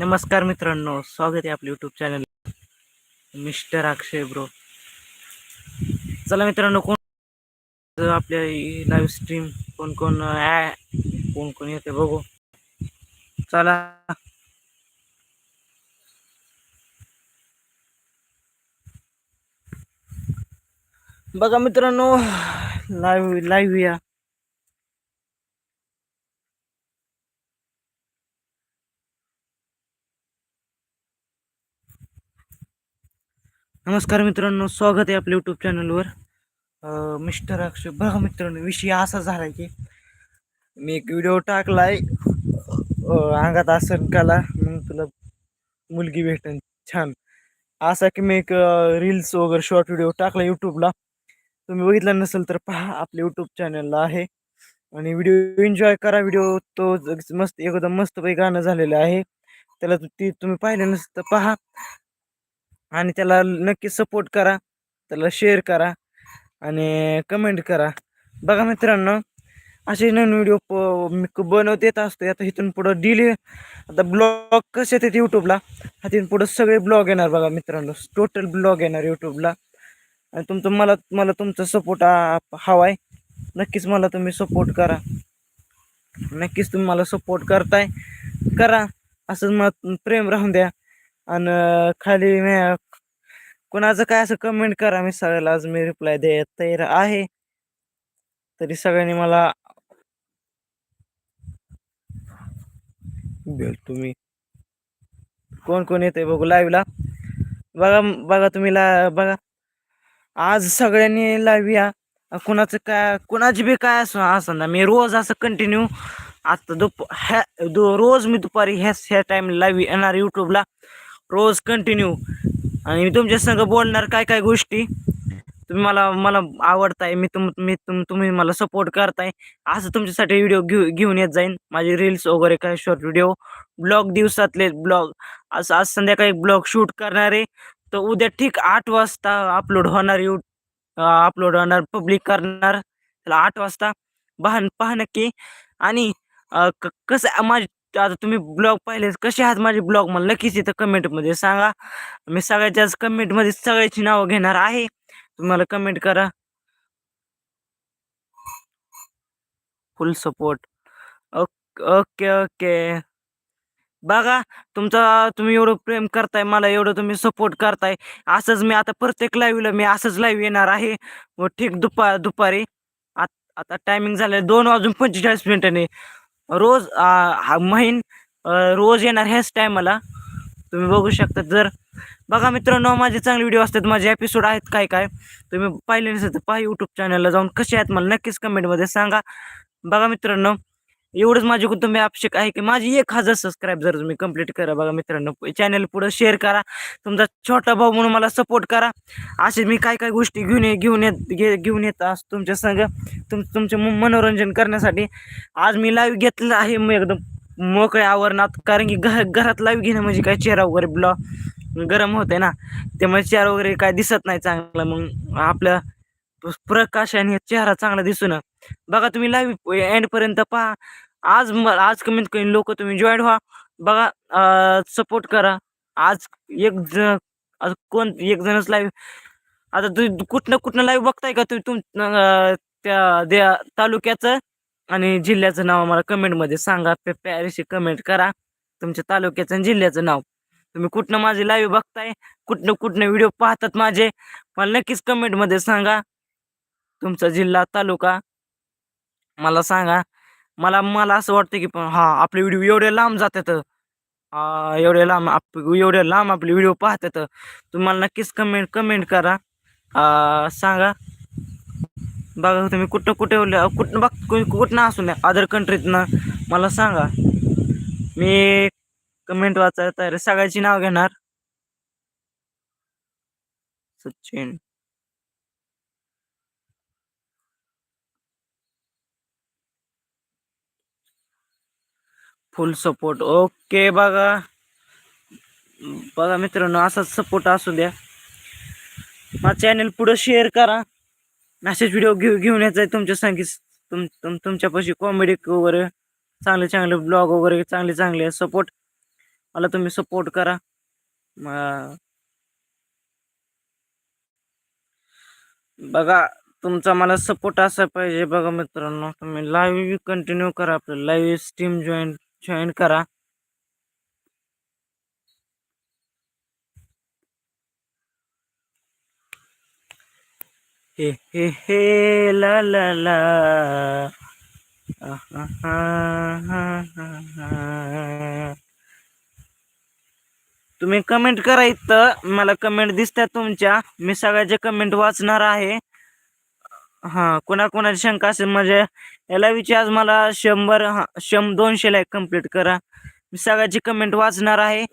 नमस्कार मित्रांनो स्वागत आहे आपल्या YouTube channel mister Akshay bro. चला मित्रांनो कोण आपल्या लाईव्ह स्ट्रीम कोण कोण ॲ कोण कोण येते बघू. चला. बघा मित्रांनो लाईव्ह लाईव्ह या. नमस्कार मित्रांनो स्वागत आहे आपल्या यूट्यूब चॅनलवर मिस्टर अक्षय बघा मित्रांनो विषय असा झाला की मी एक व्हिडिओ टाकलाय अंगात आसन काला मग तुला मुलगी भेटेन छान. असा की मी एक रील्स वगैरे शॉर्ट व्हिडिओ टाकला यूट्यूबला तुम्ही बघितला नसेल तर पहा आपल्या यूट्यूब चॅनलला आहे. आणि व्हिडिओ एन्जॉय करा व्हिडिओ तो मस्त एकदम मस्त पैकी गाणं झालेलं आहे. त्याला ती तुम्ही पाहिलं नसेल तर पहा. आणि त्याला नक्की सपोर्ट करा. त्याला शेअर करा आणि कमेंट करा. बघा मित्रांनो असे नवीन व्हिडिओ प मी बनवत येत असतो आता इथून पुढं डिले आता ब्लॉग कसे येतात यूट्यूबला हातून पुढं सगळे ब्लॉग येणार बघा मित्रांनो. टोटल ब्लॉग येणार यूट्यूबला आणि तुमचं मला मला तुमचा सपोर्ट हवा आहे नक्कीच मला तुम्ही सपोर्ट करा. नक्कीच तुम्ही मला सपोर्ट करताय. करा. असंच मला प्रेम राहून द्या. आणि खाली मी कुणाचं काय असं कमेंट करा मी सगळ्याला आज मी रिप्लाय देत तयार आहे. तरी सगळ्यांनी मला भेट तुम्ही. कोण कोण येते बघू लाईव्हला बघा बघा तुम्ही ला बघा. आज सगळ्यांनी लाईव्ह या. कुणाचं काय कुणाची बी काय असं असं ना मी रोज असं कंटिन्यू आता दुप ह्या दो रोज मी दुपारी ह्या ह्या टाईम लाईव्ह येणार यूट्यूबला रोज कंटिन्यू आणि मी तुमच्या संग बोलणार काय काय गोष्टी? तुम्ही मला मला आवडताय मी तुम मी तुम तुम्ही मला सपोर्ट करताय. असं तुमच्यासाठी व्हिडिओ घेऊ घेऊन येत जाईन. माझे रील्स वगैरे काय शॉर्ट व्हिडिओ ब्लॉग दिवसातले ब्लॉग असं आज संध्याकाळी ब्लॉग शूट करणार आहे. तर उद्या ठीक आठ वाजता अपलोड होणार यू अपलोड होणार पब्लिक करणार. त्याला आठ वाजता. पहा पहा नक्की. आणि क- कसं आहे माझी आता तुम्ही ब्लॉग पाहिले कसे आहात माझे ब्लॉग? मला नक्कीच इथं कमेंटमध्ये सांगा. मी सगळ्याच्या कमेंटमध्ये सगळ्याची नावं घेणार आहे. तुम्हाला कमेंट करा. Full support okay okay okay. बघा तुमचा तुम्ही एवढं प्रेम करताय मला एवढं तुम्ही सपोर्ट करताय. असंच मी आता प्रत्येक लाईव्हला मी असंच लाईव्ह येणार आहे. ठीक दुपा दुपारी. आता टायमिंग झालं दोन वाजून पंचेचाळीस मिनिटांनी रोज हा महिन रोज येणार ह्याच टायमाला तुम्ही बघू शकता जर बघा मित्रांनो माझे चांगले व्हिडिओ असतात माझे एपिसोड आहेत काय काय. तुम्ही पाहिले नसेल तर पहा यूट्यूब चॅनलला जाऊन कसे आहेत मला नक्कीच कमेंटमध्ये सांगा. बघा मित्रांनो एवढंच माझी कुटुंबी आवश्यक आहे की माझी एक हजार सबस्क्राईब जर तुम्ही कंप्लीट करा बघा मित्रांनो. चॅनल पुढं शेअर करा. तुमचा छोटा भाऊ म्हणून मला सपोर्ट करा. असे मी काय काय गोष्टी घेऊन ये घेऊन येत घे घेऊन येत असतो तुमच्या संग. तुम तुमचे मनोरंजन करण्यासाठी. आज मी लाईव्ह घेतलं आहे मग एकदम मोकळ्या आवरणात कारण की घर घरात लाईव्ह घेणं म्हणजे काय? चेहरा वगैरे ब्लॉ गरम होते ना. त्यामुळे चेहरा वगैरे काय दिसत नाही चांगला. मग आपल्या प्रकाशाने चेहरा चांगला दिसू ना बघा तुम्ही लाईव्ह एंडपर्यंत पहा. आज आज कमीत कमी लोक तुम्ही जॉईन व्हा. बघा सपोर्ट करा. आज एक जण आज कोण एक जणच लाईव्ह आता तुम्ही कुठनं कुठनं लाईव्ह बघताय का तुम्ही? तुम त्या द्या तालुक्याचं आणि जिल्ह्याचं नाव आम्हाला कमेंटमध्ये सांगा. पे प्यारीशी कमेंट करा. तुमच्या तालुक्याचं आणि जिल्ह्याचं नाव. तुम्ही कुठनं माझे लाईव्ह बघताय? कुठनं कुठनं व्हिडिओ पाहतात माझे? मला नक्कीच कमेंटमध्ये सांगा. तुमचा जिल्हा तालुका मला सांगा. मला मला असं वाटतं की पण हा आपले व्हिडिओ एवढे लांब जातात. एवढे लांब आप एवढे लांब आपले व्हिडिओ पाहतात. तुम्हाला नक्कीच कमेंट कमेंट करा. आ, सांगा. बघा तुम्ही कुठं कुठे कुठनं बघ कु- कुठनं असू नये अदर कंट्रीतनं मला सांगा. मी कमेंट वाचायला तयार सगळ्याची नाव घेणार. सचिन. फुल सपोर्ट ओके बघा. बघा मित्रांनो असाच सपोर्ट असू द्या. माझं चॅनल पुढं शेअर करा. मॅसेज व्हिडिओ घेऊ घेऊन यायचा आहे तुमच्या संगी तुम तुम तुमच्यापाशी कॉमेडी वगैरे चांगले चांगले ब्लॉग वगैरे चांगले चांगले सपोर्ट मला तुम्ही सपोर्ट करा. बघा तुमचा मला सपोर्ट असा पाहिजे. बघा मित्रांनो तुम्ही लाईव्ह कंटिन्यू करा आपलं. लाईव्ह स्ट्रीम जॉईन जॉईन करा. हे हे हे ला ला ला. हा, हा, हा. तुम्ही कमेंट करा इथं. मला कमेंट दिसतात तुमच्या. मी सगळ्याचे कमेंट वाचणार आहे. हां कोणाकोणाची शंका असेल म्हणजे याला विचार आज मला शंभर हां शं दोनशे लाईक कंप्लीट करा. मी सगळ्याची कमेंट वाचणार आहे.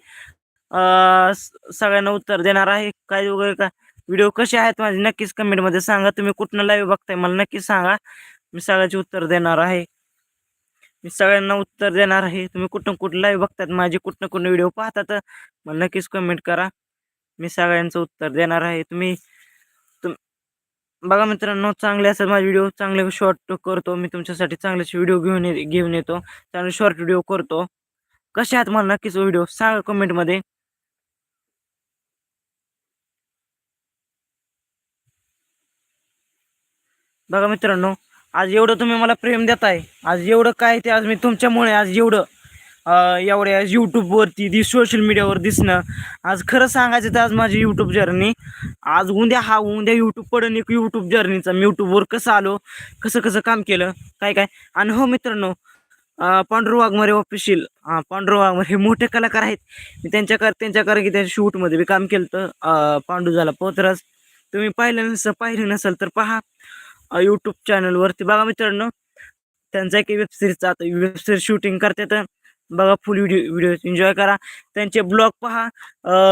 स- सगळ्यांना उत्तर देणार आहे. काय वगैरे का व्हिडिओ कसे आहेत माझे? नक्कीच कमेंटमध्ये सांगा. तुम्ही कुठनं लाईव्ह बघताय मला नक्कीच सांगा. मी सगळ्याचे उत्तर देणार आहे. मी सगळ्यांना उत्तर देणार आहे. तुम्ही कुठं कुठं लाईव्ह बघतात? माझे कुठनं कुठं व्हिडिओ पाहतात? मला नक्कीच कमेंट करा. मी सगळ्यांचं उत्तर देणार आहे. तुम्ही बघा मित्रांनो चांगले असतात माझे व्हिडिओ चांगले शॉर्ट करतो. मी तुमच्यासाठी चांगलेच व्हिडिओ घेऊन ये घेऊन येतो. चांगले शॉर्ट व्हिडिओ करतो. कसे आहेत मला नक्कीच व्हिडिओ सांगा कमेंटमध्ये बघा मित्रांनो आज एवढं तुम्ही मला प्रेम देताय. आज एवढं काय ते आज मी तुमच्यामुळे आज एवढं एवढ्या यूट्यूबवरती दि सोशल मीडियावर दिसणं. आज खरं सांगायचं तर आज माझी यूट्यूब जर्नी आज उद्या हा उद्या यूट्यूब पडून एक यूट्यूब जर्नीचा मी यूट्यूबवर कसं आलो कसं कसं काम केलं काय काय? आणि हो मित्रांनो अं, वाघमारे ऑफिशियल हां पांडुरंग वाघमारे हे मोठे कलाकार आहेत. मी त्यांच्या कर त्यांच्या कारण की त्यांच्या शूटमध्ये बी काम केलं तर पांडू झाला पोतराज. तुम्ही पाहिलं नसेल पाहिलं नसेल तर पहा. यूट्यूब चॅनलवरती बघा मित्रांनो. त्यांचा एक वेबसिरीजचा आता वेबसिरीज शूटिंग करतात. बघा फुल व्हिडिओ व्हिडिओ एन्जॉय करा. त्यांचे ब्लॉग पहा.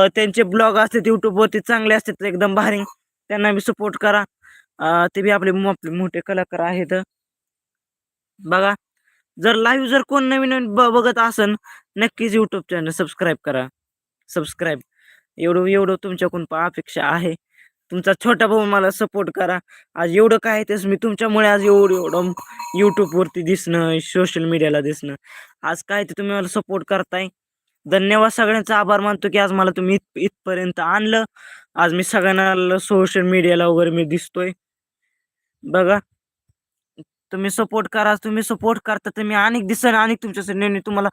त्यांचे ब्लॉग असतात यूट्यूबवरती चांगले असतात एकदम भारी. त्यांना बी सपोर्ट करा. ते बी आपले मो- आपले मोठे कलाकार आहेत. बघा. जर लाईव्ह जर कोण नवीन नवीन ब बघत असन नक्कीच यूट्यूब चॅनल सबस्क्राईब करा. सबस्क्राईब एवढं एवढं तुमच्याकडून अपेक्षा आहे. तुमचा छोटा भाऊ मला सपोर्ट करा. आज एवढं काय तेच मी तुमच्यामुळे आज एवढं एवढं यूट्यूबवरती दिसणं सोशल मीडियाला दिसणं. आज काय ते तुम्ही मला सपोर्ट करताय? धन्यवाद सगळ्यांचा. आभार मानतो की आज मला तुम्ही इत इथपर्यंत आणलं. आज मी सगळ्यांना सोशल मीडियाला वगैरे मी दिसतोय. बघा. तुम्ही सपोर्ट करा तुम्ही सपोर्ट करता तर मी अनेक दिसन अनेक तुमच्यासाठी नेहमी तुम्हाला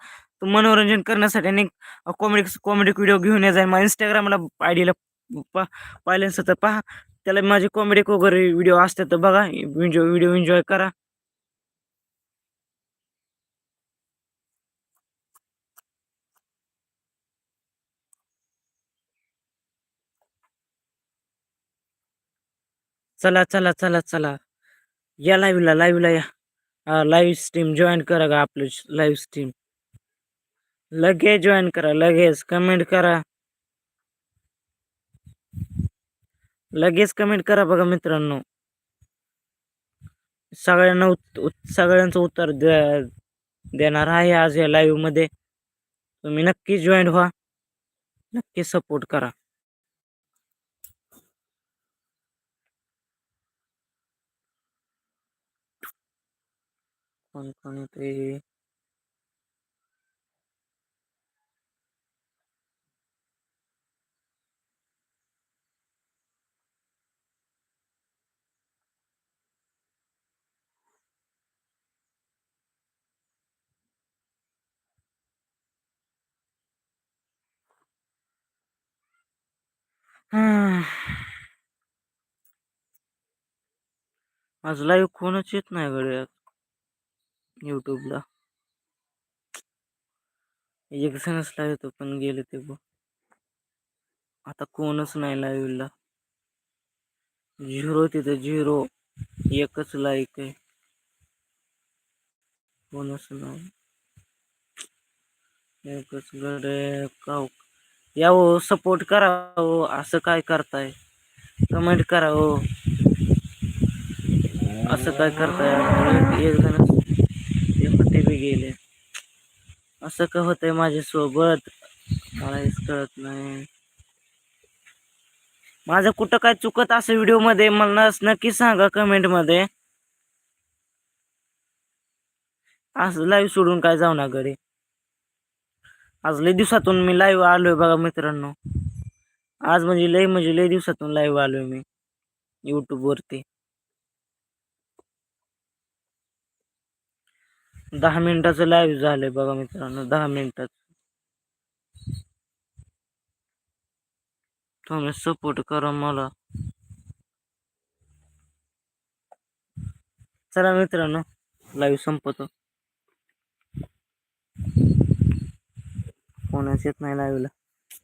मनोरंजन करण्यासाठी अनेक कॉमेडी कॉमेडी व्हिडिओ घेऊन ये जाईल माझ्या इंस्टाग्रामला आयडीला पहा असतं तर पहा. त्याला माझे कॉमेडी वगैरे व्हिडिओ असतात तर बघा. एन्जॉय व्हिडिओ एन्जॉय करा. चला चला चला चला. या लाईव्हला लाईव्हला या. लाईव्ह स्ट्रीम जॉईन करा का आपलं लाईव्ह स्ट्रीम लगेच जॉईन करा लगेच. कमेंट करा. लगेच कमेंट करा बघा मित्रांनो. सगळ्यांना उत् सगळ्यांचं उत्तर द देणार आहे आज या लाईव्हमध्ये तुम्ही नक्की जॉईन व्हा. नक्की सपोर्ट करा. कोण कोण येते आज लाईव्ह कोणच येत नाही गड्यात युट्यूबला एक जणच लाईव्ह होतं पण गेले ते बघ. आता कोणच नाही लाईव्हला झिरो तिथं झिरो. एकच लाईक आहे. कोणच नाही. एकच गडे काव या सपोर्ट करावं असं काय करताय? कमेंट करावं. असं काय करताय? एक- जण ते बी गेले. असं का होतंय माझ्यासोबत? मला हेच कळत नाही. माझं कुठं काय चुकत असं व्हिडिओमध्ये मला नक्की सांगा कमेंटमध्ये असं लाईव्ह सोडून काय जाऊ ना घरी? आज लय दिवसातून मी लाईव्ह आलोय बघा मित्रांनो. आज म्हणजे लय म्हणजे लय दिवसातून लाईव्ह आलोय मी युट्यूब वरती. दहा मिनिटाचं लाईव्ह झालंय बघा मित्रांनो दहा मिनिटात तुम्ही सपोर्ट करा मला. चला मित्रांनो लाईव्ह संपतो. कोणाच येत नाही लाईव्हला